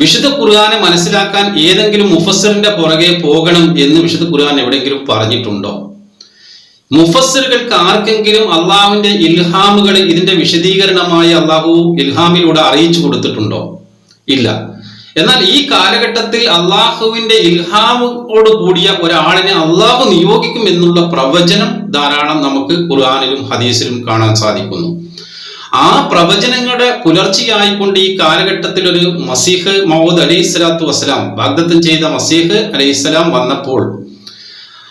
വിശുദ്ധ ഖുർആാനെ മനസ്സിലാക്കാൻ ഏതെങ്കിലും മുഫസറിന്റെ പുറകെ പോകണം എന്ന് വിശുദ്ധ ഖുർആൻ എവിടെയെങ്കിലും പറഞ്ഞിട്ടുണ്ടോ? മുഫസ്സിറുകൾക്ക് ആർക്കെങ്കിലും അള്ളാഹുവിന്റെ ഇൽഹാമുകൾ ഇതിന്റെ വിശദീകരണമായി അള്ളാഹു ഇൽഹാമിലൂടെ അറിയിച്ചു കൊടുത്തിട്ടുണ്ടോ? ഇല്ല. എന്നാൽ ഈ കാലഘട്ടത്തിൽ അള്ളാഹുവിന്റെ ഇൽഹാമോട് കൂടിയ ഒരാളിനെ അള്ളാഹു നിയോഗിക്കും എന്നുള്ള പ്രവചനം ധാരാളം നമുക്ക് ഖുർആാനിലും ഹദീസിലും കാണാൻ സാധിക്കുന്നു. ആ പ്രവചനങ്ങളുടെ പുലർച്ചയായിക്കൊണ്ട് ഈ കാലഘട്ടത്തിൽ ഒരു മസീഹ് മൗദ് അലൈഹി സ്വലാത്തു വസ്സലാം വാഗ്ദത്തം ചെയ്ത മസീഹ് അലൈഹി സ്വലാം വന്നപ്പോൾ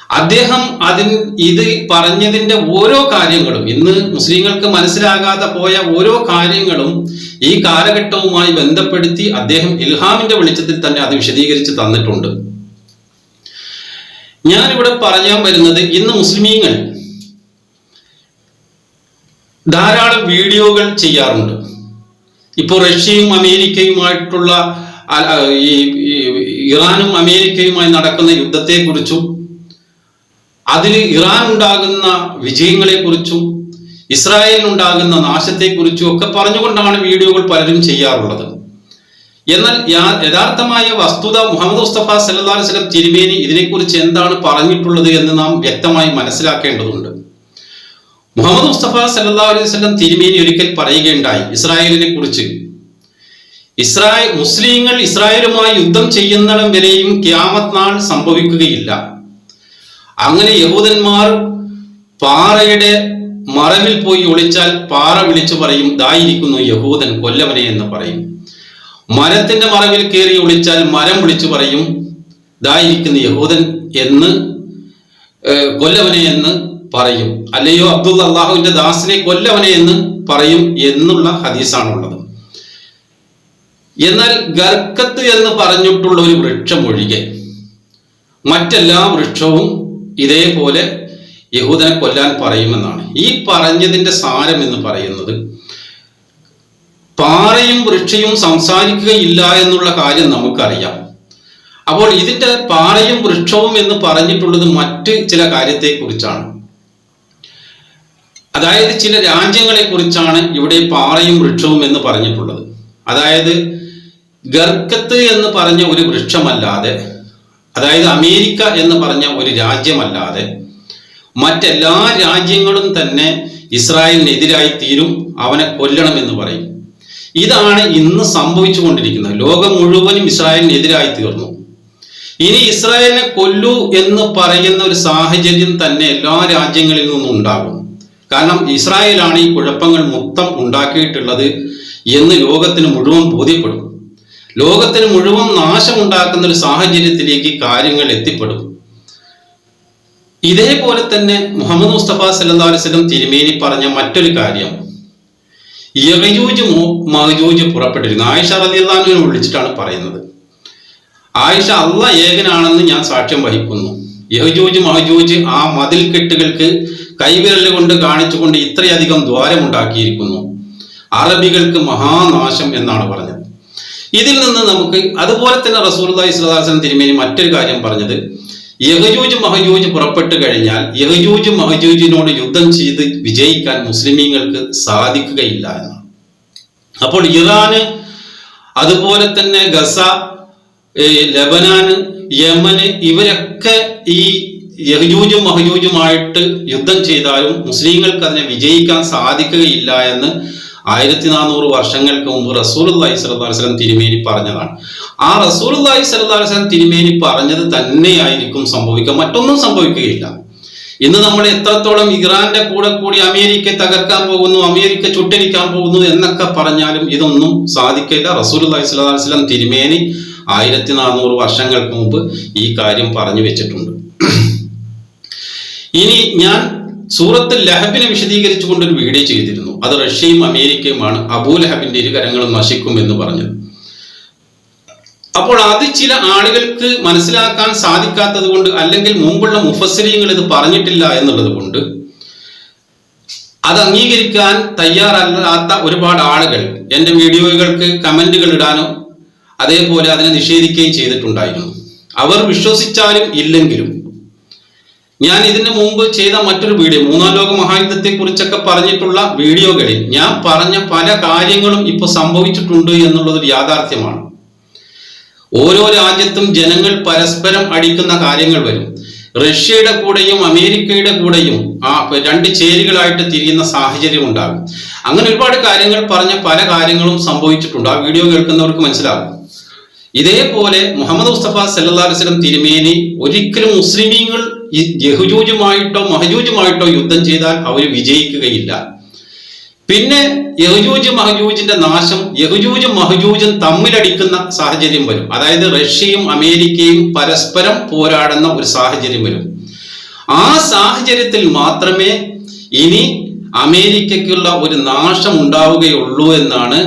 അദ്ദേഹം അതിന് ഇത് പറഞ്ഞതിന്റെ ഓരോ കാര്യങ്ങളും ഇന്ന് മുസ്ലിങ്ങൾക്ക് മനസ്സിലാകാതെ പോയ ഓരോ കാര്യങ്ങളും ഈ കാലഘട്ടവുമായി ബന്ധപ്പെടുത്തി അദ്ദേഹം ഇൽഹാമിന്റെ വെളിച്ചത്തിൽ തന്നെ അത് വിശദീകരിച്ച് തന്നിട്ടുണ്ട്. ഞാനിവിടെ പറയാൻ വരുന്നത് ഇന്ന് മുസ്ലിമീങ്ങൾ ധാരാളം വീഡിയോകൾ ചെയ്യാറുണ്ട്. ഇപ്പോൾ റഷ്യയും അമേരിക്കയുമായിട്ടുള്ള ഈ ഇറാനും അമേരിക്കയുമായി നടക്കുന്ന യുദ്ധത്തെക്കുറിച്ചും അതിൽ ഇറാൻ ഉണ്ടാകുന്ന വിജയങ്ങളെക്കുറിച്ചും ഇസ്രായേലിനുണ്ടാകുന്ന നാശത്തെക്കുറിച്ചും ഒക്കെ പറഞ്ഞുകൊണ്ടാണ് വീഡിയോകൾ പലരും ചെയ്യാറുള്ളത്. എന്നാൽ യഥാർത്ഥമായ വസ്തുത മുഹമ്മദ് മുസ്തഫ വസല്ലം തിരുമേനി ഇതിനെക്കുറിച്ച് എന്താണ് പറഞ്ഞിട്ടുള്ളത് എന്ന് നാം വ്യക്തമായി മനസ്സിലാക്കേണ്ടതുണ്ട്. മുഹമ്മദ് മുസ്തഫ സല്ലാ അലൈഹി വസല്ലം തിരുമേനി ഒരിക്കൽ പറയുകയുണ്ടായി ഇസ്രായേലിനെ കുറിച്ച്. ഇസ്രായേൽ മുസ്ലിങ്ങൾ ഇസ്രായേലുമായി യുദ്ധം ചെയ്യുന്നിടം വരെയും ക്യാമത് നാൾ സംഭവിക്കുകയില്ല. അങ്ങനെ യഹൂദന്മാർ പാറയുടെ മറവിൽ പോയി ഒളിച്ചാൽ പാറ വിളിച്ചു പറയും ദായിരിക്കുന്നു യഹൂദൻ കൊല്ലവനെ എന്ന് പറയും. മരത്തിന്റെ മറവിൽ കയറി ഒളിച്ചാൽ മരം വിളിച്ചു പറയും ദായിരിക്കുന്നു യഹൂദൻ എന്ന് കൊല്ലവനെ എന്ന് പറയും. അല്ലയോ അബ്ദുൽ അള്ളാഹുവിന്റെ ദാസിനെ കൊല്ലവനെ എന്ന് പറയും എന്നുള്ള ഹദീസാണുള്ളത്. എന്നാൽ ഗർക്കത്ത് എന്ന് പറഞ്ഞിട്ടുള്ള ഒരു വൃക്ഷം ഒഴികെ മറ്റെല്ലാ വൃക്ഷവും ഇതേപോലെ യഹൂദനെ കൊല്ലാൻ പറയുമെന്നാണ്. ഈ പറഞ്ഞതിന്റെ സാരം എന്ന് പറയുന്നത് പാറയും വൃക്ഷയും സംസാരിക്കുകയില്ല എന്നുള്ള കാര്യം നമുക്കറിയാം. അപ്പോൾ ഇതിന്റെ പാറയും വൃക്ഷവും എന്ന് പറഞ്ഞിട്ടുള്ളത് മറ്റ് ചില കാര്യത്തെക്കുറിച്ചാണ്. അതായത് ചില രാജ്യങ്ങളെ കുറിച്ചാണ് ഇവിടെ പാറയും വൃക്ഷവും എന്ന് പറഞ്ഞിട്ടുള്ളത്. അതായത് ഗർക്കത്ത് എന്ന് പറഞ്ഞ ഒരു വൃക്ഷമല്ലാതെ അതായത് അമേരിക്ക എന്ന് പറഞ്ഞ ഒരു രാജ്യമല്ലാതെ മറ്റെല്ലാ രാജ്യങ്ങളും തന്നെ ഇസ്രായേലിനെതിരായി തീരും അവനെ കൊല്ലണം എന്ന് പറയും. ഇതാണ് ഇന്ന് സംഭവിച്ചുകൊണ്ടിരിക്കുന്നത്. ലോകം മുഴുവനും ഇസ്രായേലിനെതിരായി തീർന്നു. ഇനി ഇസ്രായേലിനെ കൊല്ലൂ എന്ന് പറയുന്ന ഒരു സാഹചര്യം തന്നെ എല്ലാ രാജ്യങ്ങളിൽ നിന്നും ഉണ്ടാകും കാരണം ഇസ്രായേലാണ് ഈ കുഴപ്പങ്ങൾ മൊത്തം ഉണ്ടാക്കിയിട്ടുള്ളത് എന്ന് ലോകത്തിന് മുഴുവൻ ബോധ്യപ്പെടും. ലോകത്തിന് മുഴുവൻ നാശമുണ്ടാക്കുന്ന ഒരു സാഹചര്യത്തിലേക്ക് കാര്യങ്ങൾ എത്തിപ്പെടും. ഇതേപോലെ തന്നെ മുഹമ്മദ് മുസ്തഫ വസല്ലം തിരുമേനി പറഞ്ഞ മറ്റൊരു കാര്യം. യഗജൂജ് മഹജൂജ് പുറപ്പെട്ടിരുന്നു. ആയിഷ റളിയല്ലാഹുവിനെ വിളിച്ചിട്ടാണ് പറയുന്നത്. ആയിഷ അല്ല ഏകനാണെന്ന് ഞാൻ സാക്ഷ്യം വഹിക്കുന്നു. യഹജൂജ് മഹജൂജ് ആ മതിൽ കെട്ടുകൾക്ക് കൈവിരൽ കൊണ്ട് കാണിച്ചുകൊണ്ട് ഇത്രയധികം ദ്വാരമുണ്ടാക്കിയിരിക്കുന്നു. അറബികൾക്ക് മഹാനാശം എന്നാണ് പറഞ്ഞത്. ഇതിൽ നിന്ന് നമുക്ക് അതുപോലെ തന്നെ റസൂർദായി സ്വലാസൻ തിരുമേനി മറ്റൊരു കാര്യം പറഞ്ഞത്. യഹജൂജ് മഹജൂജ് പുറപ്പെട്ടു കഴിഞ്ഞാൽ യഹജൂജ് മഹജൂജിനോട് യുദ്ധം ചെയ്ത് വിജയിക്കാൻ മുസ്ലിമീങ്ങൾക്ക് സാധിക്കുകയില്ല എന്നാണ്. അപ്പോൾ ഇറാന് അതുപോലെ തന്നെ ഗസ ലബനാന് യമന് ഇവരൊക്കെ ഈ യഹജൂജും മഹജൂജുമായിട്ട് യുദ്ധം ചെയ്താലും മുസ്ലിങ്ങൾക്ക് അതിനെ വിജയിക്കാൻ സാധിക്കുകയില്ല എന്ന് ആയിരത്തി നാനൂറ് വർഷങ്ങൾക്ക് മുമ്പ് റസൂൽ അലൈഹി വസല്ലം തിരുമേനി പറഞ്ഞതാണ്. ആ റസൂൽ അള്ളഹി വസല്ലം തിരുമേനി പറഞ്ഞത് തന്നെയായിരിക്കും സംഭവിക്കുക. മറ്റൊന്നും സംഭവിക്കുകയില്ല. ഇന്ന് നമ്മൾ എത്രത്തോളം ഇറാന്റെ കൂടെ കൂടി അമേരിക്കയെ തകർക്കാൻ പോകുന്നു അമേരിക്ക ചുട്ടരിക്കാൻ പോകുന്നു എന്നൊക്കെ പറഞ്ഞാലും ഇതൊന്നും സാധിക്കില്ല റസൂൽ സ്വല്ലല്ലാഹു അലൈഹി വസല്ലം തിരുമേനി ആയിരത്തി നാനൂറ് വർഷങ്ങൾക്ക് മുമ്പ് ഈ കാര്യം പറഞ്ഞു വെച്ചിട്ടുണ്ട്. ഇനി ഞാൻ സൂറത്ത് ലഹബിനെ വിശദീകരിച്ചുകൊണ്ട് ഒരു വീഡിയോ ചെയ്തിരുന്നു. അത് റഷ്യയും അമേരിക്കയുമാണ്. അബൂ ലഹബിന്റെ ഇരുകരങ്ങളും നശിക്കും എന്ന് പറഞ്ഞത്. അപ്പോൾ അത് ചില ആളുകൾക്ക് മനസ്സിലാക്കാൻ സാധിക്കാത്തത് കൊണ്ട് അല്ലെങ്കിൽ മുമ്പുള്ള മുഫസരിയങ്ങൾ ഇത് പറഞ്ഞിട്ടില്ല എന്നുള്ളത് കൊണ്ട് അത് അംഗീകരിക്കാൻ തയ്യാറല്ലാത്ത ഒരുപാട് ആളുകൾ എന്റെ വീഡിയോകൾക്ക് കമന്റുകൾ ഇടാനോ അതേപോലെ അതിനെ നിഷേധിക്കുകയും ചെയ്തിട്ടുണ്ടായിരുന്നു. അവർ വിശ്വസിച്ചാലും ഇല്ലെങ്കിലും ഞാൻ ഇതിനു മുമ്പ് ചെയ്ത മറ്റൊരു വീഡിയോ മൂന്നാം ലോക മഹായുദ്ധത്തെ കുറിച്ചൊക്കെ പറഞ്ഞിട്ടുള്ള വീഡിയോകളിൽ ഞാൻ പറഞ്ഞ പല കാര്യങ്ങളും ഇപ്പൊ സംഭവിച്ചിട്ടുണ്ട് എന്നുള്ളത് ഒരു യാഥാർത്ഥ്യമാണ്. ഓരോ രാജ്യത്തും ജനങ്ങൾ പരസ്പരം അടിക്കുന്ന കാര്യങ്ങൾ വരും. റഷ്യയുടെ കൂടെയും അമേരിക്കയുടെ കൂടെയും ആ രണ്ട് ചേരികളായിട്ട് തിരിയുന്ന സാഹചര്യം ഉണ്ടാകും. അങ്ങനെ ഒരുപാട് കാര്യങ്ങൾ പറഞ്ഞ പല കാര്യങ്ങളും സംഭവിച്ചിട്ടുണ്ട്. ആ വീഡിയോ കേൾക്കുന്നവർക്ക് മനസ്സിലാകും ഇതേപോലെ മുഹമ്മദ് മുസ്തഫ വസല്ലം തിരുമേനി ഒരിക്കലും മുസ്ലിമീങ്ങൾ ഈ യഹുജൂജുമായിട്ടോ മഹജൂജുമായിട്ടോ യുദ്ധം ചെയ്താൽ അവർ വിജയിക്കുകയില്ല. പിന്നെ യഹുജൂജ് മഹജൂജിന്റെ നാശം യഹുജൂജും മഹജൂജും തമ്മിലടിക്കുന്ന സാഹചര്യം വരും. അതായത് റഷ്യയും അമേരിക്കയും പരസ്പരം പോരാടുന്ന ഒരു സാഹചര്യം വരും. ആ സാഹചര്യത്തിൽ മാത്രമേ ഇനി അമേരിക്കയ്ക്കുള്ള ഒരു നാശം ഉണ്ടാവുകയുള്ളൂ എന്നാണ്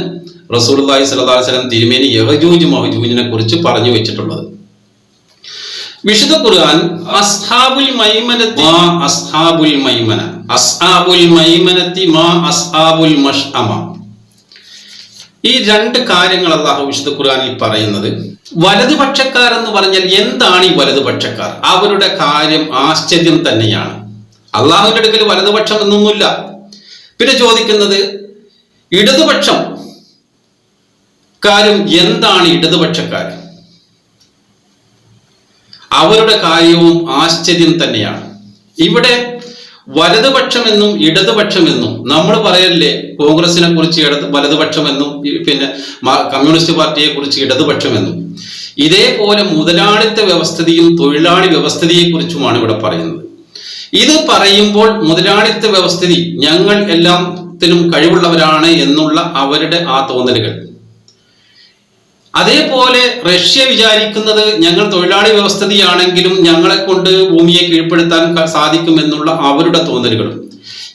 സ്വല്ലല്ലാഹു അലൈഹി വസല്ലം തിരുമേനി യഹജൂജ് മഹജൂജിനെ കുറിച്ച് പറഞ്ഞു വെച്ചിട്ടുള്ളത്. വിശുദ്ധ ഖുർആൻ അസ്ഹാബുൽ മൈമനത്തി മാ അസ്ഹാബുൽ മൈമന. അസ്ഹാബുൽ മൈമനത്തി മാ അസ്ഹാബുൽ മഷ്അമ. ഈ രണ്ട് കാര്യങ്ങൾ അള്ളാഹു വിശുദ്ധ ഖുർആനിൽ പറയുന്നത്. വലതുപക്ഷക്കാർ എന്ന് പറഞ്ഞാൽ എന്താണ് ഈ വലതുപക്ഷക്കാർ? അവരുടെ കാര്യം ആശ്ചര്യം തന്നെയാണ്. അള്ളാഹുവിന്റെ അടുക്കൽ വലതുപക്ഷം എന്നൊന്നുമില്ല. പിന്നെ ചോദിക്കുന്നത് ഇടതുപക്ഷം കാര്യം എന്താണ് ഇടതുപക്ഷക്കാർ അവരുടെ കാര്യവും ആശ്ചര്യം തന്നെയാണ്. ഇവിടെ വലതുപക്ഷമെന്നും ഇടതുപക്ഷമെന്നും നമ്മൾ പറയല്ലേ കോൺഗ്രസിനെ കുറിച്ച് ഇടത് വലതുപക്ഷമെന്നും പിന്നെ കമ്മ്യൂണിസ്റ്റ് പാർട്ടിയെ കുറിച്ച് ഇടതുപക്ഷമെന്നും. ഇതേപോലെ മുതലാളിത്ത വ്യവസ്ഥിതിയും തൊഴിലാളി വ്യവസ്ഥയെ കുറിച്ചുമാണ് ഇവിടെ പറയുന്നത്. ഇത് പറയുമ്പോൾ മുതലാളിത്ത വ്യവസ്ഥിതി ഞങ്ങൾ എല്ലാത്തിനും കഴിവുള്ളവരാണ് എന്നുള്ള അവരുടെ ആ തോന്നലുകൾ. അതേപോലെ റഷ്യ വിചാരിക്കുന്നത് ഞങ്ങൾ തൊഴിലാളി വ്യവസ്ഥതയാണെങ്കിലും ഞങ്ങളെ കൊണ്ട് ഭൂമിയെ കീഴ്പ്പെടുത്താൻ സാധിക്കുമെന്നുള്ള അവരുടെ തോന്നലുകളും.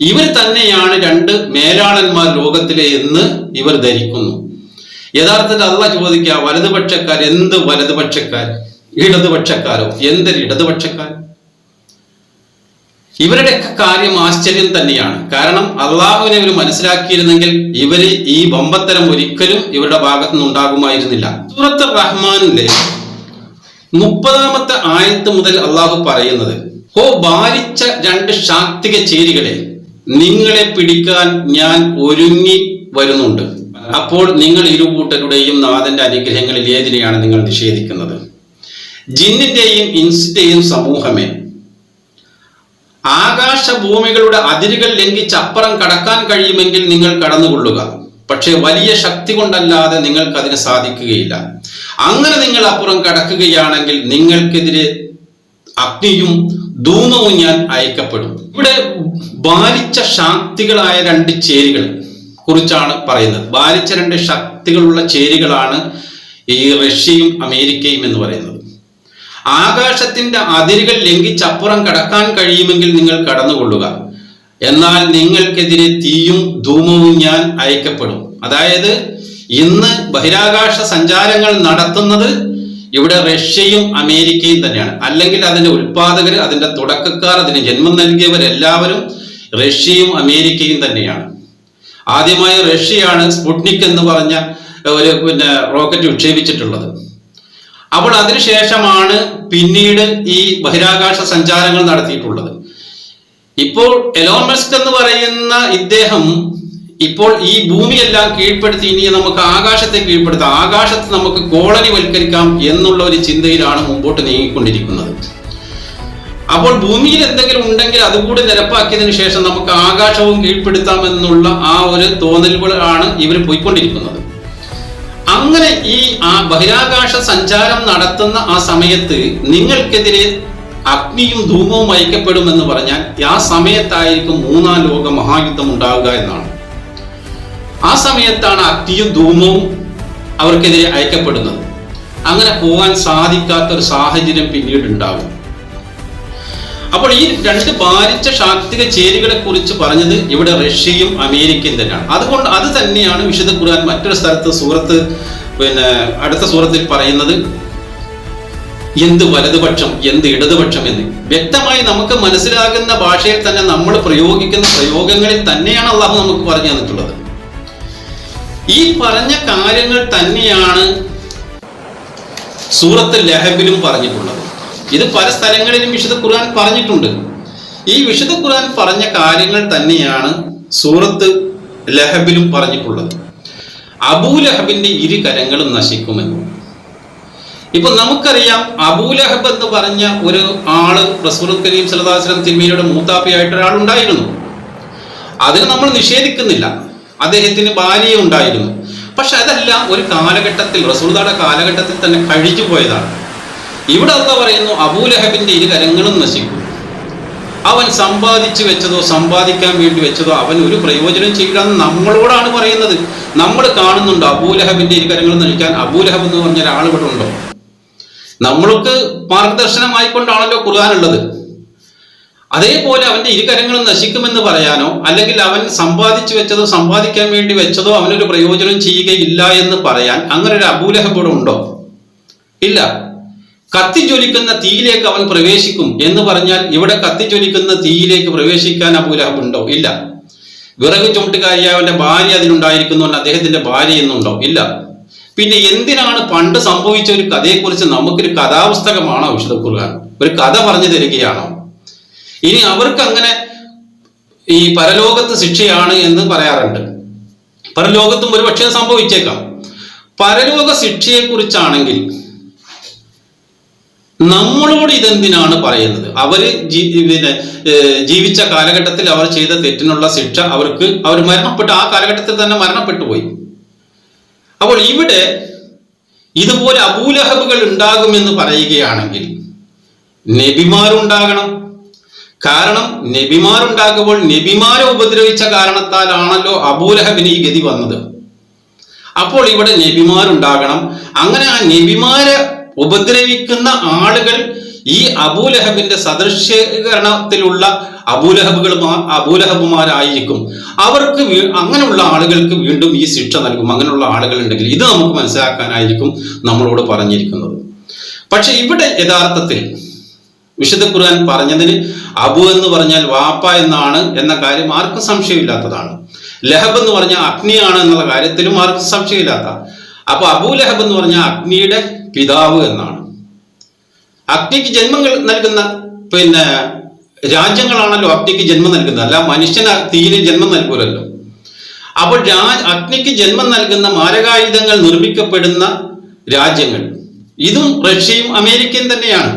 ഇവർ തന്നെയാണ് രണ്ട് മേലാളന്മാർ ലോകത്തിലെ എന്ന് ഇവർ ധരിക്കുന്നു. യഥാർത്ഥത്തിൽ അല്ല ചോദിക്കുക വലതുപക്ഷക്കാർ എന്ത് വലതുപക്ഷക്കാർ? ഇടതുപക്ഷക്കാരോ? എന്തൊരു ഇടതുപക്ഷക്കാർ? ഇവരുടെയൊക്കെ കാര്യം ആശ്ചര്യം തന്നെയാണ്. കാരണം അള്ളാഹുവിനെ ഇവർ മനസ്സിലാക്കിയിരുന്നെങ്കിൽ ഇവർ ഈ ബമ്പത്തരം ഒരിക്കലും ഇവരുടെ ഭാഗത്തു നിന്ന് ഉണ്ടാകുമായിരുന്നില്ല സൂറത്ത് റഹ്മാനിലെ മുപ്പതാമത്തെ ആയത്ത് മുതൽ അള്ളാഹു പറയുന്നത് ഓ ബാലിച്ച രണ്ട് ശാക്തിക ചേരികളെ നിങ്ങളെ പിടിക്കാൻ ഞാൻ ഒരുങ്ങി വരുന്നുണ്ട്. അപ്പോൾ നിങ്ങൾ ഇരുകൂട്ടരുടെയും നാഥന്റെ അനുഗ്രഹങ്ങളിൽ ഏതിനെയാണ് നിങ്ങൾ നിഷേധിക്കുന്നത്? ജിന്നിന്റെയും ഇൻസിന്റെയും സമൂഹമേ ആകാശഭൂമികളുടെ അതിരുകൾ ലംഘിച്ച് അപ്പുറം കടക്കാൻ കഴിയുമെങ്കിൽ നിങ്ങൾ കടന്നുകൊള്ളുക. പക്ഷേ വലിയ ശക്തി കൊണ്ടല്ലാതെ നിങ്ങൾക്ക് അതിന് സാധിക്കുകയില്ല. അങ്ങനെ അപ്പുറം കടക്കുകയാണെങ്കിൽ നിങ്ങൾക്കെതിരെ അഗ്നിയും ധൂമവും ഞാൻ അയക്കപ്പെടും. ഇവിടെ ബാലിച്ച ശാക്തികളായ രണ്ട് ചേരികൾ കുറിച്ചാണ് പറയുന്നത്. ബാലിച്ച രണ്ട് ശക്തികളുള്ള ചേരികളാണ് ഈ റഷ്യയും അമേരിക്കയും എന്ന് പറയുന്നത്. ആകാശത്തിന്റെ അതിരുകൾ ലംഘിച്ചപ്പുറം കടക്കാൻ കഴിയുമെങ്കിൽ നിങ്ങൾ കടന്നുകൊള്ളുക. എന്നാൽ നിങ്ങൾക്കെതിരെ തീയും ധൂമവും ഞാൻ അയക്കപ്പെടും. അതായത് ഇന്ന് ബഹിരാകാശ സഞ്ചാരങ്ങൾ നടത്തുന്നത് ഇവിടെ റഷ്യയും അമേരിക്കയും തന്നെയാണ്. അല്ലെങ്കിൽ അതിന്റെ ഉൽപാദകർ അതിന്റെ തുടക്കക്കാർ അതിന് ജന്മം നൽകിയവരെല്ലാവരും റഷ്യയും അമേരിക്കയും തന്നെയാണ്. ആദ്യമായി റഷ്യയാണ് സ്പുട്നിക് എന്ന് പറഞ്ഞ ഒരു പിന്നെ റോക്കറ്റ് വിക്ഷേപിച്ചിട്ടുള്ളത്. അപ്പോൾ അതിനുശേഷമാണ് പിന്നീട് ഈ ബഹിരാകാശ സഞ്ചാരങ്ങൾ നടത്തിയിട്ടുള്ളത്. ഇപ്പോൾ എലോൺ മസ്ക് എന്ന് പറയുന്ന ഇദ്ദേഹം ഇപ്പോൾ ഈ ഭൂമിയെല്ലാം കീഴ്പ്പെടുത്തി ഇനി നമുക്ക് ആകാശത്തെ കീഴ്പ്പെടുത്താം ആകാശത്ത് നമുക്ക് കോളനി വൽക്കരിക്കാം എന്നുള്ള ഒരു ചിന്തയിലാണ് മുമ്പോട്ട് നീങ്ങിക്കൊണ്ടിരിക്കുന്നത്. അപ്പോൾ ഭൂമിയിൽ എന്തെങ്കിലും ഉണ്ടെങ്കിൽ അതുകൂടി നിരപ്പാക്കിയതിനു ശേഷം നമുക്ക് ആകാശവും കീഴ്പ്പെടുത്താം എന്നുള്ള ആ ഒരു തോന്നലുകളാണ് ഇവർ പോയിക്കൊണ്ടിരിക്കുന്നത്. അങ്ങനെ ഈ ആ ബഹിരാകാശ സഞ്ചാരം നടത്തുന്ന ആ സമയത്ത് നിങ്ങൾക്കെതിരെ അഗ്നിയും ധൂമവും അയക്കപ്പെടുമെന്ന് പറഞ്ഞാൽ ആ സമയത്തായിരിക്കും മൂന്നാം ലോക മഹായുദ്ധം ഉണ്ടാവുക എന്നാണ്. ആ സമയത്താണ് അഗ്നിയും ധൂമവും അവർക്കെതിരെ അയക്കപ്പെടുന്നത്. അങ്ങനെ പോകാൻ സാധിക്കാത്ത ഒരു സാഹചര്യം പിന്നീട് ഉണ്ടാകും അപ്പോൾ ഈ രണ്ട് ഭാരിച്ച ശാക്തിക ചേരികളെ കുറിച്ച് പറഞ്ഞത് ഇവിടെ റഷ്യയും അമേരിക്കയും തന്നെയാണ്. അതുകൊണ്ട് അത് തന്നെയാണ് വിശുദ്ധ ഖുർആൻ മറ്റൊരു സ്ഥലത്ത് സൂറത്ത് പിന്നെ അടുത്ത സൂറത്തിൽ പറയുന്നത് എന്ത് വലതുപക്ഷം എന്ത് ഇടതുപക്ഷം എന്ന്. വ്യക്തമായി നമുക്ക് മനസ്സിലാകുന്ന ഭാഷയിൽ തന്നെ നമ്മൾ പ്രയോഗിക്കുന്ന പ്രയോഗങ്ങളിൽ തന്നെയാണ് അള്ളാഹു നമുക്ക് പറഞ്ഞു തന്നിട്ടുള്ളത്. ഈ പറഞ്ഞ കാര്യങ്ങൾ തന്നെയാണ് സൂറത്ത് ലഹബിലും പറഞ്ഞിട്ടുള്ളത്. ഇത് പല സ്ഥലങ്ങളിലും വിശുദ്ധ ഖുർആൻ പറഞ്ഞിട്ടുണ്ട്. ഈ വിശുദ്ധ ഖുർആൻ പറഞ്ഞ കാര്യങ്ങൾ തന്നെയാണ് സൂറത്ത് ലഹബിലും പറഞ്ഞിട്ടുള്ളത്. അബൂലഹബിന്റെ ഇരു കരങ്ങളും നശിക്കുമെന്ന്. ഇപ്പൊ നമുക്കറിയാം അബൂലഹബ് എന്ന് പറഞ്ഞ ഒരു ആൾ റസൂൽ കരീം സലദാസ്ലം തിന്മയുടെ മൂത്താപ്പയായിട്ട് ഒരാളുണ്ടായിരുന്നു അതിന് നമ്മൾ നിഷേധിക്കുന്നില്ല. അദ്ദേഹത്തിന് ഭാര്യ ഉണ്ടായിരുന്നു. പക്ഷെ അതെല്ലാം ഒരു കാലഘട്ടത്തിൽ റസൂൽദായുടെ കാലഘട്ടത്തിൽ തന്നെ കഴിച്ചു പോയതാണ് ഇവിടെ അല്ല പറയുന്നു അബൂലഹബിന്റെ ഇരു കരങ്ങളും നശിക്കും. അവൻ സമ്പാദിച്ചു വെച്ചതോ സമ്പാദിക്കാൻ വേണ്ടി വെച്ചതോ അവൻ ഒരു പ്രയോജനം ചെയ്യില്ലെന്ന് നമ്മളോടാണ് പറയുന്നത്. നമ്മൾ കാണുന്നുണ്ട് അബൂലഹബിന്റെ ഇരു കരങ്ങളും നശിക്കാൻ. അബൂലഹബ് എന്ന് പറഞ്ഞ ഒരാൾ ഇവിടെ ഉണ്ടോ? നമ്മൾക്ക് മാർഗദർശനമായിക്കൊണ്ടാണല്ലോ ഖുർആൻ ഉള്ളത്. അതേപോലെ അവന്റെ ഇരുകരങ്ങളും നശിക്കുമെന്ന് പറയാനോ അല്ലെങ്കിൽ അവൻ സമ്പാദിച്ചു വെച്ചതോ സമ്പാദിക്കാൻ വേണ്ടി വെച്ചതോ അവനൊരു പ്രയോജനം ചെയ്യുകയില്ല എന്ന് പറയാൻ അങ്ങനെ ഒരു അബൂലഹബ് ഇവിടെ ഉണ്ടോ? ഇല്ല. കത്തിജ്വലിക്കുന്ന തീയിലേക്ക് അവൻ പ്രവേശിക്കും എന്ന് പറഞ്ഞാൽ ഇവിടെ കത്തിജ്വലിക്കുന്ന തീയിലേക്ക് പ്രവേശിക്കാൻ അബൂലഹബ് ഉണ്ടോ? ഇല്ല. വിറക് ചുമട്ടുകാരിയായ അവന്റെ ഭാര്യ അതിലുണ്ടായിരിക്കുന്നുണ്ട് അദ്ദേഹത്തിന്റെ ഭാര്യ എന്നുണ്ടോ? ഇല്ല. പിന്നെ എന്തിനാണ് പണ്ട് സംഭവിച്ച ഒരു കഥയെക്കുറിച്ച് നമുക്കൊരു കഥാപുസ്തകമാണോ വിശുദ്ധ ഖുർആൻ? ഒരു കഥ പറഞ്ഞു തരികയാണോ? ഇനി അവർക്ക് അങ്ങനെ ഈ പരലോകത്ത് ശിക്ഷയാണ് എന്ന് പറയാറുണ്ട്. പരലോകത്തും ഒരു പക്ഷേ സംഭവിച്ചേക്കാം. പരലോക ശിക്ഷയെ കുറിച്ചാണെങ്കിൽ നമ്മളോട് ഇതെന്തിനാണ് പറയുന്നത്? അവർ പിന്നെ ജീവിച്ച കാലഘട്ടത്തിൽ അവർ ചെയ്ത തെറ്റിനുള്ള ശിക്ഷ അവർക്ക് അവർ മരണപ്പെട്ടു ആ കാലഘട്ടത്തിൽ തന്നെ മരണപ്പെട്ടു പോയി. അപ്പോൾ ഇവിടെ ഇതുപോലെ അബൂലഹബുകൾ ഉണ്ടാകുമെന്ന് പറയുകയാണെങ്കിൽ നബിമാരുണ്ടാകണം. കാരണം നബിമാരുണ്ടാകുമ്പോൾ നബിമാരെ ഉപദ്രവിച്ച കാരണത്താലാണല്ലോ അബൂലഹബിന് ഈ ഗതി വന്നത്. അപ്പോൾ ഇവിടെ നബിമാരുണ്ടാകണം. അങ്ങനെ ആ നബിമാരെ ഉപദ്രവിക്കുന്ന ആളുകൾ ഈ അബൂലഹബിന്റെ സദൃശീകരണത്തിലുള്ള അബൂലഹബുകൾ അബൂലഹബുമാരായിരിക്കും. അവർക്ക് അങ്ങനെയുള്ള ആളുകൾക്ക് വീണ്ടും ഈ ശിക്ഷ നൽകും. അങ്ങനെയുള്ള ആളുകൾ ഉണ്ടെങ്കിൽ ഇത് നമുക്ക് മനസ്സിലാക്കാനായിരിക്കും നമ്മളോട് പറഞ്ഞിരിക്കുന്നത്. പക്ഷെ ഇവിടെ യഥാർത്ഥത്തിൽ വിശുദ്ധ ഖുർആൻ പറഞ്ഞതിന് അബു എന്ന് പറഞ്ഞാൽ വാപ്പ എന്നാണ് എന്ന കാര്യം ആർക്കും സംശയമില്ലാത്തതാണ്. ലഹബ് എന്ന് പറഞ്ഞാൽ അഗ്നിയാണ് എന്നുള്ള കാര്യത്തിലും ആർക്കും സംശയമില്ലാത്ത. അപ്പൊ അബൂ ലഹബ് എന്ന് പറഞ്ഞാൽ അഗ്നിയുടെ പിതാവ് എന്നാണ്. അഗ്നിക്ക് ജന്മങ്ങൾ നൽകുന്ന പിന്നെ രാജ്യങ്ങളാണല്ലോ അഗ്നിക്ക് ജന്മം നൽകുന്നത്. അല്ല മനുഷ്യന് തീരെ ജന്മം നൽകൂലല്ലോ അപ്പോൾ രാ അഗ്നിക്ക് ജന്മം നൽകുന്ന മാരകായുധങ്ങൾ നിർമ്മിക്കപ്പെടുന്ന രാജ്യങ്ങൾ. ഇതും റഷ്യയും അമേരിക്കയും തന്നെയാണ്.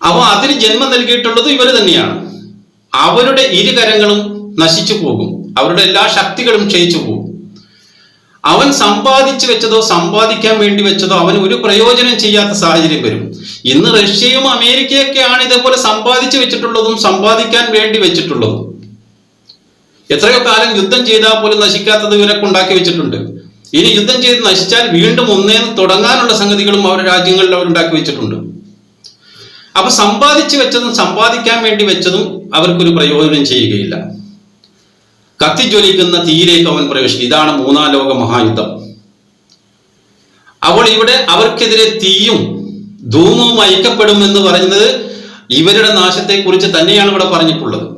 അവ അതിന് ജന്മം നൽകിയിട്ടുള്ളത് ഇവർ തന്നെയാണ്. അവരുടെ ഇരുകരങ്ങളും നശിച്ചു പോകും. അവരുടെ എല്ലാ ശക്തികളും ക്ഷയിച്ചു പോകും. അവൻ സമ്പാദിച്ചു വെച്ചതോ സമ്പാദിക്കാൻ വേണ്ടി വെച്ചതോ അവന് ഒരു പ്രയോജനം ചെയ്യാത്ത സാഹചര്യം വരും. ഇന്ന് റഷ്യയും അമേരിക്കയൊക്കെയാണ് ഇതേപോലെ സമ്പാദിച്ചു വെച്ചിട്ടുള്ളതും സമ്പാദിക്കാൻ വേണ്ടി വെച്ചിട്ടുള്ളതും. എത്രയോ കാലം യുദ്ധം ചെയ്താൽ പോലും നശിക്കാത്തത് ഇവരൊക്കെ ഉണ്ടാക്കി വെച്ചിട്ടുണ്ട്. ഇനി യുദ്ധം ചെയ്ത് നശിച്ചാൽ വീണ്ടും ഒന്നേന്ന് തുടങ്ങാനുള്ള സംഗതികളും അവരുടെ രാജ്യങ്ങളിൽ അവരുണ്ടാക്കി വെച്ചിട്ടുണ്ട്. അപ്പൊ സമ്പാദിച്ചു വെച്ചതും സമ്പാദിക്കാൻ വേണ്ടി വെച്ചതും അവർക്കൊരു പ്രയോജനം ചെയ്യുകയില്ല. കത്തിജ്വലിക്കുന്ന തീയിലേക്ക് അവൻ പ്രവേശിക്കും ഇതാണ് മൂന്നാം ലോക മഹായുദ്ധം. അപ്പോൾ ഇവിടെ അവർക്കെതിരെ തീയും ധൂമവും അയക്കപ്പെടും എന്ന് പറയുന്നത് ഇവരുടെ നാശത്തെ കുറിച്ച് തന്നെയാണ് ഇവിടെ പറഞ്ഞിട്ടുള്ളത്.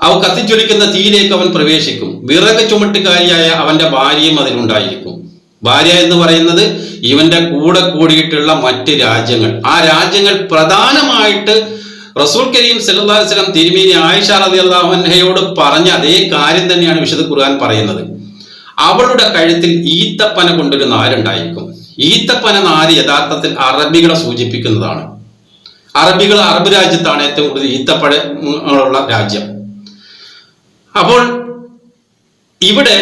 അവ കത്തിജ്വലിക്കുന്ന തീയിലേക്ക് അവൻ പ്രവേശിക്കും. വിറക് ചുമട്ടുകാരിയായ അവന്റെ ഭാര്യയും അതിലുണ്ടായിരിക്കും. ഭാര്യ എന്ന് പറയുന്നത് ഇവന്റെ കൂടെ കൂടിയിട്ടുള്ള മറ്റ് രാജ്യങ്ങൾ. ആ രാജ്യങ്ങൾ പ്രധാനമായിട്ട് റസൂൽ കരീം വസല്ലം തിരുമേനി ആയിഷ റതി അള്ളാഹുഹയോട് പറഞ്ഞ അതേ കാര്യം തന്നെയാണ് വിശുദ്ധ ഖുർആൻ പറയുന്നത്. അവളുടെ കഴുത്തിൽ ഈത്തപ്പന കൊണ്ടൊരു നാരുണ്ടായിരിക്കും. ഈത്തപ്പന നാര് യഥാർത്ഥത്തിൽ അറബികളെ സൂചിപ്പിക്കുന്നതാണ്. അറബികൾ അറബ് രാജ്യത്താണ് ഏറ്റവും കൂടുതൽ ഈത്തപ്പഴങ്ങളുള്ള രാജ്യം. അപ്പോൾ ഇവിടെ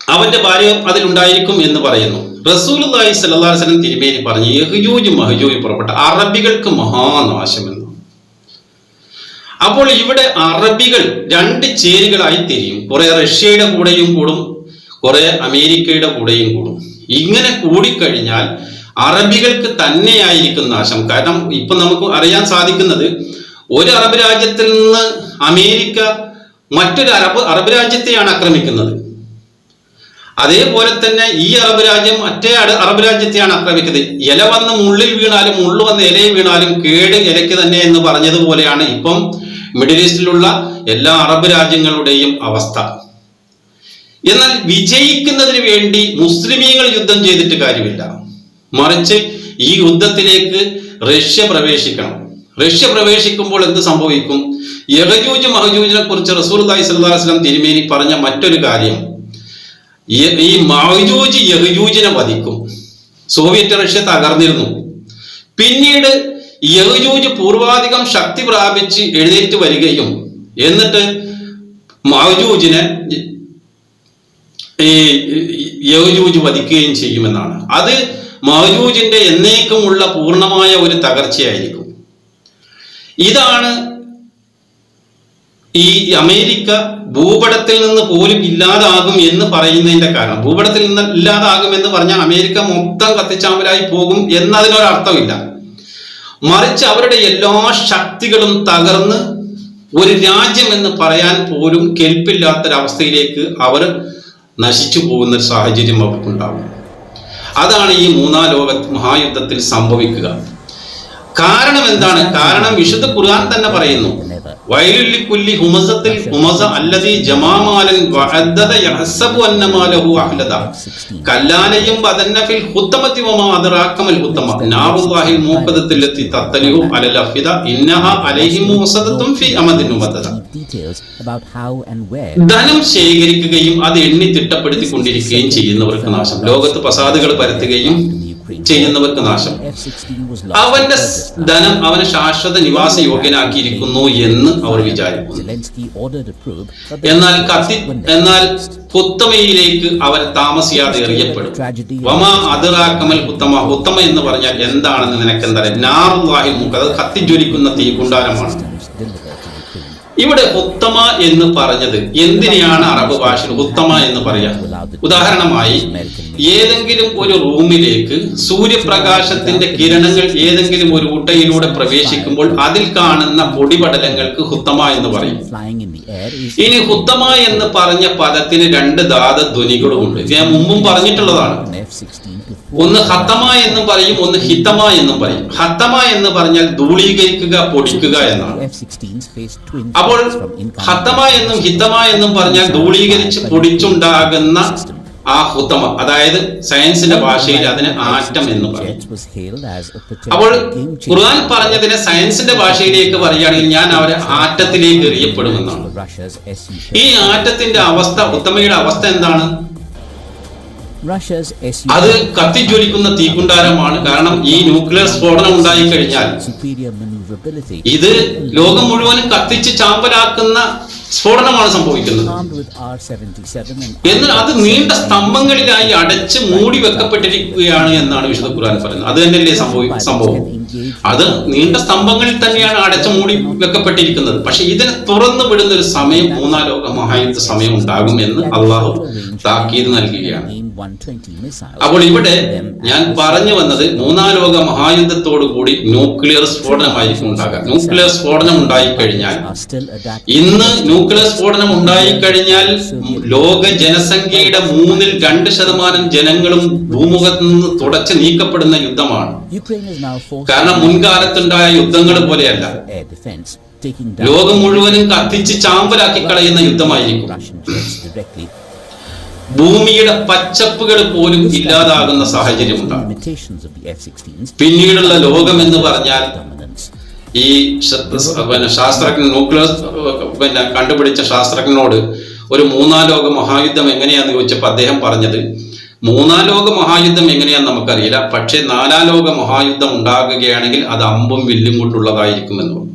അവന്റെ ഭാര്യ അതിലുണ്ടായിരിക്കും എന്ന് പറയുന്നു. സ്വല്ലല്ലാഹു അലൈഹി വസല്ലം തിരുമേനി പറഞ്ഞു യഹ്യൂജ് മഹജൂജ് പുറപ്പെട്ട അറബികൾക്ക് മഹാനാശം അപ്പോൾ ഇവിടെ അറബികൾ രണ്ട് ചേരികളായി തിരിയും. കുറെ റഷ്യയുടെ കൂടെയും കൂടും കുറെ അമേരിക്കയുടെ കൂടെയും കൂടും. ഇങ്ങനെ കൂടിക്കഴിഞ്ഞാൽ അറബികൾക്ക് തന്നെയായിരിക്കും നാശം കാരണം ഇപ്പൊ നമുക്ക് അറിയാൻ സാധിക്കുന്നത് ഒരു അറബ് രാജ്യത്തിൽ നിന്ന് അമേരിക്ക മറ്റൊരു അറബ് അറബ് രാജ്യത്തെയാണ് ആക്രമിക്കുന്നത്. അതേപോലെ തന്നെ ഈ അറബ് രാജ്യം മറ്റേ അറബ് രാജ്യത്തെയാണ് ആക്രമിക്കുന്നത്. ഇല വന്ന് മുള്ളിൽ വീണാലും മുള്ളു വന്ന് ഇലയിൽ വീണാലും കേട് ഇലയ്ക്ക് തന്നെ എന്ന് പറഞ്ഞതുപോലെയാണ് ഇപ്പം മിഡിൽ ഈസ്റ്റിലുള്ള എല്ലാ അറബ് രാജ്യങ്ങളുടെയും അവസ്ഥ. എന്നാൽ വിജയിക്കുന്നതിന് വേണ്ടി മുസ്ലിമീങ്ങൾ യുദ്ധം ചെയ്തിട്ട് കാര്യമില്ല. മറിച്ച് ഈ യുദ്ധത്തിലേക്ക് റഷ്യ പ്രവേശിക്കണം. റഷ്യ പ്രവേശിക്കുമ്പോൾ എന്ത് സംഭവിക്കും? യഹജൂജ് മഹജൂജിനെ കുറിച്ച് റസൂൽ അലൈഹി വസല്ലം തിരുമേനി പറഞ്ഞ മറ്റൊരു കാര്യം. ഈ മഹജൂജ് യഹജൂജിനെ വധിക്കും. Soviet Russia തകർന്നിരുന്നു. പിന്നീട് യഹജൂജ് പൂർവാധികം ശക്തി പ്രാപിച്ച് എഴുന്നേറ്റ് വരികയും എന്നിട്ട് മഹജൂജിനെ ഈ യഹജൂജ് വധിക്കുകയും ചെയ്യുമെന്നാണ്. അത് മഹജൂജിന്റെ എന്നേക്കുമുള്ള പൂർണമായ ഒരു തകർച്ചയായിരിക്കും. ഇതാണ് ഈ അമേരിക്ക ഭൂപടത്തിൽ നിന്ന് പോലും ഇല്ലാതാകും എന്ന് പറയുന്നതിന്റെ കാരണം. ഭൂപടത്തിൽ നിന്ന് ഇല്ലാതാകും എന്ന് പറഞ്ഞാൽ അമേരിക്ക മൊത്തം കത്തിച്ചാമ്പലായി പോകും എന്നതിനൊരർത്ഥമില്ല. മറിച്ച് അവരുടെ എല്ലാ ശക്തികളും തകർന്ന് ഒരു രാജ്യം എന്ന് പറയാൻ പോലും കെൽപ്പില്ലാത്തൊരവസ്ഥയിലേക്ക് അവർ നശിച്ചു പോകുന്ന ഒരു സാഹചര്യം അവർക്കുണ്ടാകും. അതാണ് ഈ മൂന്നാം ലോക മഹായുദ്ധത്തിൽ സംഭവിക്കുക. കാരണം എന്താണ്? കാരണം വിശുദ്ധ ഖുർആൻ തന്നെ പറയുന്നു വയലുല്ലി കുല്ലി ഹുമസത്തിൽ ഹുമസ അല്ലതി ജമാമാലൻ വഅദ്ദദ അന്ന അന്നമാലഹു അഹ്ലദ. കല്ലാനയും വദന്നഫിൽ ഹുത്തമത്തി വമാ അദ്റാക്കമൽ ഹുത്തമ. നാറുല്ലാഹിൽ മൂഖദത്തില്ലത്തി തത്തലിഹു അലൽ അഫിദ ഇന്നഹ അലൈഹി മൂസദത്തും ഫി അമദിൻ മുമദ്ദദ ധനം ശേഖരിക്കുകയും അത് എണ്ണി തിട്ടപ്പെടുത്തിക്കൊണ്ടിരിക്കുകയും ചെയ്യുന്നവർക്ക് നാശം. ലോകത്ത് പസാദുകൾ പരത്തുകയും ചെയ്യുന്നവർക്ക് നാശം. F-16 was അവന്റെ ധനം അവനെ ശാശ്വത നിവാസ യോഗ്യനാക്കിയിരിക്കുന്നു എന്ന് അവർ വിചാരിക്കുന്നു. എന്നാൽ കത്തി എന്നാൽ പുത്തമയിലേക്ക് അവൻ അവർ താമസിയാതെ എറിയപ്പെടും. വമ അതിറാക്കമൽ ഉത്തമ ഉത്തമ എന്ന് പറഞ്ഞാൽ എന്താണെന്ന് നിനക്കെന്തറിയാം? നാറുവാഹിൽ മുക്ക് അത് കത്തിജ്വലിക്കുന്ന തീകുണ്ടാരമാണ്. ഇവിടെ ഉത്തമ എന്ന് പറഞ്ഞത് എന്തിനെയാണ് അറബ് ഭാഷയിൽ ഉത്തമ എന്ന് പറയാ? ഉദാഹരണമായി ഏതെങ്കിലും ഒരു റൂമിലേക്ക് സൂര്യപ്രകാശത്തിന്റെ കിരണങ്ങൾ ഏതെങ്കിലും ഒരു ഊട്ടയിലൂടെ പ്രവേശിക്കുമ്പോൾ അതിൽ കാണുന്ന പൊടിപടലങ്ങൾക്ക് ഹുത്തമ എന്ന് പറയും. ഇനി ഹുത്തമ എന്ന് പറഞ്ഞ പദത്തിന് രണ്ട് ദാത ധ്വനികളുമുണ്ട്. ഞാൻ മുമ്പും പറഞ്ഞിട്ടുള്ളതാണ്. An F-16 to ഒന്ന് ഹത്തമ എന്നും പറയും ഒന്ന് ഹിത്തമ എന്നും പറയും. ഹത്തമ എന്ന് പറഞ്ഞാൽ ധൂളീകരിക്കുക പൊടിക്കുക എന്നാണ്. F-16s faced twin അപ്പോൾ ഹത്തമ എന്നും ഹിത്തമ എന്നും പറഞ്ഞാൽ ധൂളീകരിച്ച് പൊടിച്ചുണ്ടാകുന്ന ആ ഉത്തമം. അതായത് സയൻസിന്റെ ഭാഷയിൽ അതിന് ആറ്റം എന്ന് പറയും. അപ്പോൾ ഖുർആൻ പറഞ്ഞതിനെ സയൻസിന്റെ ഭാഷയിലേക്ക് പറയുകയാണെങ്കിൽ ഞാൻ അവരെ ആറ്റത്തിലേക്ക് എറിയപ്പെടുമെന്നാണ്. ഈ ആറ്റത്തിന്റെ അവസ്ഥ ഉത്തമയുടെ അവസ്ഥ എന്താണ്? അത് കത്തിജ്വലിക്കുന്ന തീക്കുണ്ടാരമാണ് കാരണം ഈ ന്യൂക്ലിയർ സ്ഫോടനം ഉണ്ടായി കഴിഞ്ഞാൽ ഇത് ലോകം മുഴുവനും കത്തിച്ച് ചാമ്പലാക്കുന്ന സ്ഫോടനമാണ് സംഭവിക്കുന്നത്. Armed with R-77 and എന്നാൽ അത് നീണ്ട സ്തംഭങ്ങളിലായി അടച്ച് മൂടി വെക്കപ്പെട്ടിരിക്കുകയാണ് എന്നാണ് വിശുദ്ധ ഖുർആൻ പറയുന്നത്. അത് തന്നെയല്ലേ സംഭവി സംഭവം. അത് നീണ്ട സ്തംഭങ്ങളിൽ തന്നെയാണ് അടച്ചു മൂടി വെക്കപ്പെട്ടിരിക്കുന്നത്. പക്ഷെ ഇതിനെ തുറന്നു വിടുന്ന ഒരു സമയം മൂന്നാം ലോക മഹായുദ്ധ സമയം ഉണ്ടാകും എന്ന് അള്ളാഹു താക്കീത് നൽകുകയാണ്. AIM 120 missiles. അപ്പോൾ ഇവിടെ ഞാൻ പറഞ്ഞു വന്നത് മൂന്നാം ലോക മഹായുദ്ധത്തോടു കൂടി ന്യൂക്ലിയർ സ്ഫോടനമായിരിക്കും ഉണ്ടാകാം. ന്യൂക്ലിയർ സ്ഫോടനം ഉണ്ടായിക്കഴിഞ്ഞാൽ കഴിഞ്ഞാൽ ഇന്ന് ന്യൂക്ലിയർ സ്ഫോടനം ഉണ്ടായിക്കഴിഞ്ഞാൽ ലോക ജനസംഖ്യയുടെ മൂന്നിൽ രണ്ട് ശതമാനം ജനങ്ങളും ഭൂമുഖത്ത് നിന്ന് തുടച്ചു നീക്കപ്പെടുന്ന യുദ്ധമാണ്. കാരണം മുൻകാലത്തുണ്ടായ യുദ്ധങ്ങൾ പോലെയല്ല. ലോകം മുഴുവനും കത്തിച്ച് ചാമ്പലാക്കി കളയുന്ന യുദ്ധമായിരിക്കും. ഭൂമിയുടെ പച്ചപ്പുകൾ പോലും ഇല്ലാതാകുന്ന സാഹചര്യം ഉണ്ടാകും Limitations of the F-16s പിന്നീടുള്ള ലോകം എന്ന് പറഞ്ഞാൽ ഈ ശാസ്ത്രജ്ഞ പിന്നെ ശാസ്ത്രജ്ഞൻ ന്യൂക്ലിയർ പിന്നെ കണ്ടുപിടിച്ച ശാസ്ത്രജ്ഞനോട് ഒരു മൂന്നാം ലോക മഹായുദ്ധം എങ്ങനെയാന്ന് ചോദിച്ചപ്പോൾ അദ്ദേഹം പറഞ്ഞത് മൂന്നാം ലോക മഹായുദ്ധം എങ്ങനെയാന്ന് നമുക്കറിയില്ല പക്ഷേ നാലാം ലോക മഹായുദ്ധം ഉണ്ടാകുകയാണെങ്കിൽ അത് അമ്പും വില്ലും കൊണ്ടുള്ളതായിരിക്കുമെന്ന് പറഞ്ഞു.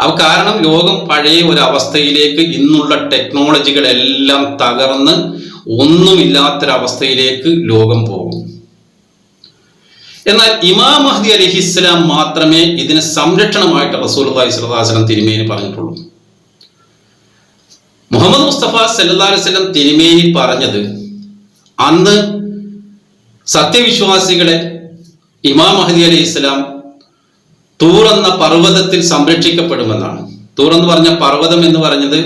അവ കാരണം ലോകം പഴയ ഒരു അവസ്ഥയിലേക്ക് ഇന്നുള്ള ടെക്നോളജികളെല്ലാം തകർന്ന് ഒന്നുമില്ലാത്തൊരവസ്ഥയിലേക്ക് ലോകം പോകും. എന്നാൽ ഇമാം മഹദി അലഹി ഇസ്ലാം മാത്രമേ ഇതിന് സംരക്ഷണമായിട്ട് റസൂൽ സ്വലാസ്ലം തിരുമേനി പറഞ്ഞിട്ടുള്ളൂ. മുഹമ്മദ് മുസ്തഫ സല്ലാ അലൈവല്ലം തിരുമേനി പറഞ്ഞത് അന്ന് സത്യവിശ്വാസികളെ ഇമാം മഹദി അലൈഹി ഇസ്ലാം തൂർ എന്ന പർവതത്തിൽ സംരക്ഷിക്കപ്പെടുമെന്നാണ്. തൂർ എന്ന് പറഞ്ഞ പർവതം എന്ന് പറഞ്ഞത്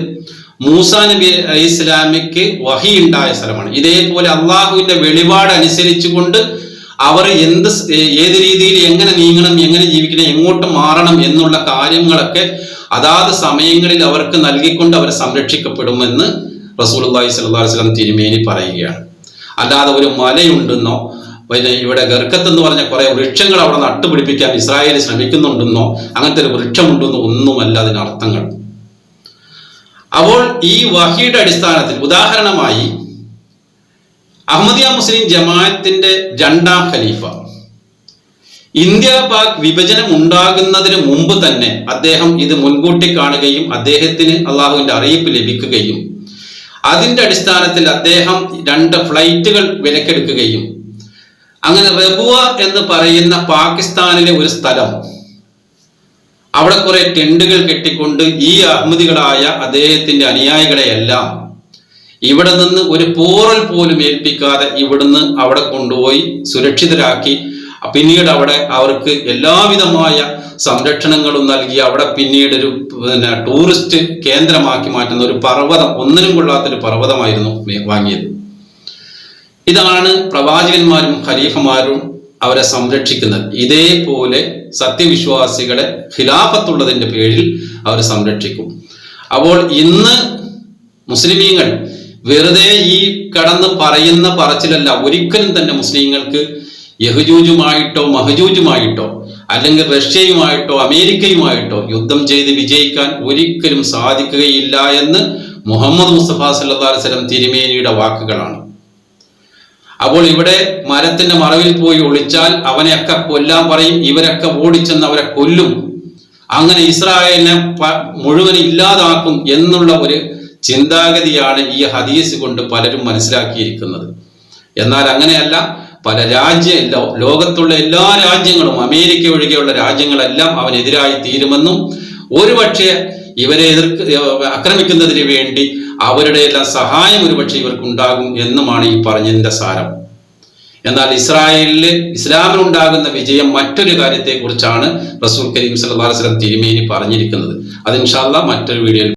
മൂസാ നബി ഇസ്ലാമിക്ക് വഹി ഉണ്ടായ സ്ഥലമാണ്. ഇതേപോലെ അള്ളാഹുവിന്റെ വെളിപാട് അനുസരിച്ചുകൊണ്ട് അവർ എന്ത് ഏത് രീതിയിൽ എങ്ങനെ നീങ്ങണം എങ്ങനെ ജീവിക്കണം എങ്ങോട്ട് മാറണം എന്നുള്ള കാര്യങ്ങളൊക്കെ അതാത് സമയങ്ങളിൽ അവർക്ക് നൽകിക്കൊണ്ട് അവർ സംരക്ഷിക്കപ്പെടുമെന്ന് റസൂൽ അള്ളാഹി വസല്ലം തിരുമേനി പറയുകയാണ്. അല്ലാതെ ഒരു മലയുണ്ടെന്നോ പിന്നെ ഇവിടെ ഗർക്കത്ത് എന്ന് പറഞ്ഞ കുറെ വൃക്ഷങ്ങൾ അവിടെ നട്ടുപിടിപ്പിക്കാൻ ഇസ്രായേൽ ശ്രമിക്കുന്നുണ്ടെന്നോ അങ്ങനത്തെ ഒരു വൃക്ഷമുണ്ടെന്നോ ഒന്നുമല്ല അതിന് അർത്ഥങ്ങൾ. അപ്പോൾ ഈ വഹിയുടെ അടിസ്ഥാനത്തിൽ ഉദാഹരണമായി അഹമ്മദിയ മുസ്ലിം ജമാഅത്തിന്റെ രണ്ടാം ഖലീഫ. ഇന്ത്യ പാക് വിഭജനം ഉണ്ടാകുന്നതിന് മുമ്പ് തന്നെ അദ്ദേഹം ഇത് മുൻകൂട്ടി കാണുകയും അദ്ദേഹത്തിന് അള്ളാഹുവിന്റെ അറിയിപ്പ് ലഭിക്കുകയും അതിന്റെ അടിസ്ഥാനത്തിൽ അദ്ദേഹം രണ്ട് ഫ്ലൈറ്റുകൾ വിലക്കെടുക്കുകയും അങ്ങനെ റബുവ എന്ന് പറയുന്ന പാകിസ്ഥാനിലെ ഒരു സ്ഥലം. അവിടെ കുറെ ടെണ്ടുകൾ കെട്ടിക്കൊണ്ട് ഈ അഹമ്മദികളായ അദ്ദേഹത്തിന്റെ അനുയായികളെയെല്ലാം ഇവിടെ നിന്ന് ഒരു പോറൽ പോലും ഏൽപ്പിക്കാതെ ഇവിടുന്ന് അവിടെ കൊണ്ടുപോയി സുരക്ഷിതരാക്കി. പിന്നീട് അവിടെ അവർക്ക് എല്ലാവിധമായ സംരക്ഷണങ്ങളും നൽകി. അവിടെ പിന്നീട് ഒരു പിന്നെ ടൂറിസ്റ്റ് കേന്ദ്രമാക്കി മാറ്റുന്ന ഒരു പർവതം ഒന്നിനും കൊള്ളാത്തൊരു പർവതമായിരുന്നു വാങ്ങിയത്. ഇതാണ് പ്രവാചകന്മാരും ഖലീഫമാരും അവരെ സംരക്ഷിക്കുന്നത്. ഇതേപോലെ സത്യവിശ്വാസികളെ ഖിലാഫത്തുള്ളതിന്റെ പേരിൽ അവർ സംരക്ഷിക്കും. അപ്പോൾ ഇന്ന് മുസ്ലിമീങ്ങൾ വെറുതെ ഈ കടന്ന് പറയുന്ന പറച്ചിലല്ല. ഒരിക്കലും തന്നെ മുസ്ലിങ്ങൾക്ക് യഹജൂജുമായിട്ടോ മഹജൂജുമായിട്ടോ അല്ലെങ്കിൽ റഷ്യയുമായിട്ടോ അമേരിക്കയുമായിട്ടോ യുദ്ധം ചെയ്ത് വിജയിക്കാൻ ഒരിക്കലും സാധിക്കുകയില്ല എന്ന് മുഹമ്മദ് മുസ്തഫ വസല്ലം തിരുമേനിയുടെ വാക്കുകളാണ്. അപ്പോൾ ഇവിടെ മരത്തിന്റെ മറവിൽ പോയി ഒളിച്ചാൽ അവനെയൊക്കെ കൊല്ലാൻ പറയും ഇവരൊക്കെ ഓടിച്ചെന്ന് അവരെ കൊല്ലും. അങ്ങനെ ഇസ്രായേലിനെ മുഴുവൻ ഇല്ലാതാക്കും എന്നുള്ള ഒരു ചിന്താഗതിയാണ് ഈ ഹദീസ് കൊണ്ട് പലരും മനസ്സിലാക്കിയിരിക്കുന്നത്. എന്നാൽ അങ്ങനെയല്ല പല രാജ്യ ലോകത്തുള്ള എല്ലാ രാജ്യങ്ങളും അമേരിക്ക ഒഴികെയുള്ള രാജ്യങ്ങളെല്ലാം അവനെതിരായി തീരുമെന്നും ഒരുപക്ഷെ ഇവരെ എതിർക്ക് ആക്രമിക്കുന്നതിന് വേണ്ടി അവരുടെ എല്ലാം സഹായം ഒരുപക്ഷെ ഇവർക്കുണ്ടാകും എന്നുമാണ് ഈ പറഞ്ഞതിന്റെ സാരം. എന്നാൽ ഇസ്രായേലിൽ ഇസ്ലാമിനുണ്ടാകുന്ന വിജയം മറ്റൊരു കാര്യത്തെക്കുറിച്ചാണ് റസൂൽ കരീം അലൈഹി വസല്ലം തിരുമേനി പറഞ്ഞിരിക്കുന്നത്. അത് ഇൻഷാല്ല മറ്റൊരു വീഡിയോയിൽ